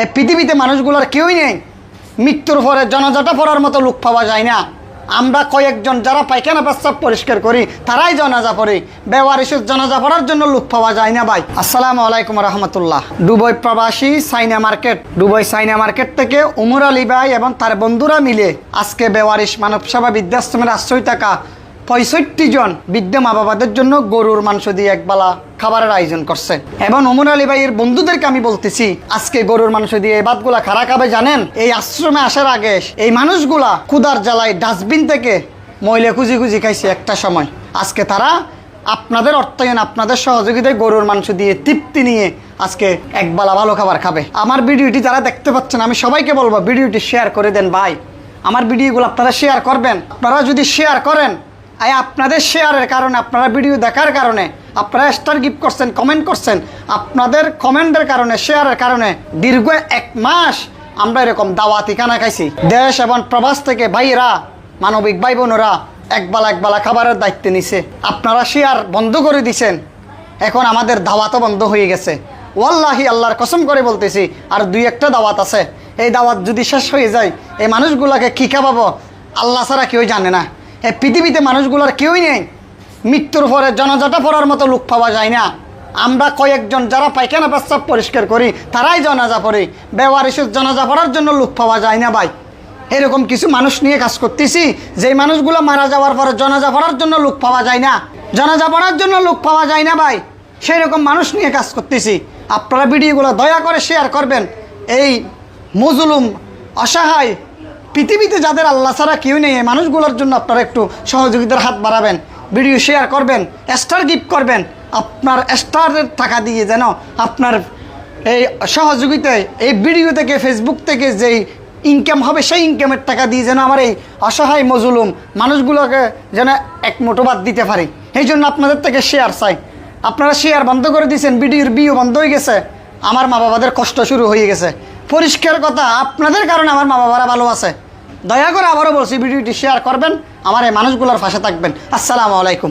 এই পৃথিবীতে মানুষগুলোর কেউই নেই। মৃত্যুর পরে জনাজাটা পড়ার মতো লোক পাওয়া যায় না। আমরা কয়েকজন যারা পায়খানা প্রস্রাব পরিষ্কার করি, তারাই জনাজা পড়ি। বেওয়ারিসের জনাজা পড়ার জন্য লোক পাওয়া যায় না ভাই। আসসালামু আলাইকুম রহমতুল্লাহ। দুবই প্রবাসী China market. Dubai China market থেকে উমর আলী ভাই এবং তার বন্ধুরা মিলে আজকে বেওয়ারিশ মানব সেবা বৃদ্ধাশ্রমের আশ্রয় টাকা পঁয়ষট্টি জন বৃদ্ধ মা বাবাদের জন্য গরুর মাংস দিয়ে একবেলা খাবারের আয়োজন করছে। এবং অমর আলী ভাইয়ের বন্ধুদেরকে আমি বলতেছি, আজকে গরুর মাংস দিয়ে এই ভাতগুলা খারা খাবে জানেন? এই আশ্রমে আসার আগে এই মানুষগুলা ক্ষুদার জ্বালায় ডাস্টবিন থেকে ময়লা খুঁজি খুঁজি খাইছে একটা সময়। আজকে তারা আপনাদের অর্থায়ন, আপনাদের সহযোগিতায় গরুর মাংস দিয়ে তৃপ্তি নিয়ে আজকে একবেলা ভালো খাবার খাবে। আমার ভিডিওটি যারা দেখতে পাচ্ছেন, আমি সবাইকে বলব, ভিডিওটি শেয়ার করে দেন ভাই। আমার ভিডিওগুলো আপনারা শেয়ার করবেন। আপনারা যদি শেয়ার করেন আই আপনাদের শেয়ারের কারণে, আপনারা ভিডিও দেখার কারণে, আপনারা স্টার গিফট করছেন কমেন্ট করছেন, আপনাদের কমেন্টের কারণে, শেয়ারের কারণে দীর্ঘ এক মাস আমরা এরকম দাওয়াতি খানা খাইছি। দেশ এবং প্রবাস থেকে ভাইরা মানবিক ভাই বোনেরা একবেলা একবেলা খাবারের দায়িত্ব নিছে। আপনারা শেয়ার বন্ধ করে দিছেন। এখন আমাদের দাওয়াতও বন্ধ হয়ে গেছে। ওয়াল্লাহি, আল্লাহর কসম করে বলতেছি, আর দুই একটা দাওয়াত আছে। এই দাওয়াত যদি শেষ হয়ে যায়, এই মানুষগুলোকে কী খাওয়াবো? আল্লাহ ছাড়া কেউ জানে না। এই পৃথিবীতে মানুষগুলোর কেউই নেই। মৃত্যুর পরে জনাজাটা পড়ার মতো লোক পাওয়া যায় না। আমরা কয়েকজন যারা পায়খানা প্রস্রাব পরিষ্কার করি, তারাই জনাজা পড়ি। বেওয়ারিসের জনাজা পড়ার জন্য লোক পাওয়া যায় না ভাই। এরকম কিছু মানুষ নিয়ে কাজ করতেছি, যেই মানুষগুলো মারা যাওয়ার পরে জনাজা পড়ার জন্য লোক পাওয়া যায় না। জনাজা পড়ার জন্য লোক পাওয়া যায় না ভাই। সেই রকম মানুষ নিয়ে কাজ করতেছি। আপনারা ভিডিওগুলো দয়া করে শেয়ার করবেন। এই মজলুম, অসহায় পৃথিবীতে যাদের আল্লাহ ছাড়া কেউ নেই, এই মানুষগুলোর জন্য আপনারা একটু সহযোগিতার হাত বাড়াবেন ভিডিও শেয়ার করবেন স্টার গিফট করবেন। আপনার স্টারের টাকা দিয়ে যেন আপনার এই সহযোগিতায়, এই ভিডিও থেকে ফেসবুক থেকে যেই ইনকাম হবে, সেই ইনকামের টাকা দিয়ে যেন আমার এই অসহায় মজুলুম মানুষগুলোকে যেন এক মুঠো বাদ দিতে পারি। এই জন্য আপনাদের থেকে শেয়ার চাই। আপনারা শেয়ার বন্ধ করে দিয়েছেন ভিডিওর বিও বন্ধ হয়ে গেছে। আমার মা বাবাদের কষ্ট শুরু হয়ে গেছে। পরিষ্কার কথা, আপনাদের কারণে আমার মা বাবারা ভালো আছে। দয়া করে আবারও বলছি ভিডিওটি শেয়ার করবেন আমার এই মানুষগুলোর পাশে থাকবেন। আসসালামু আলাইকুম।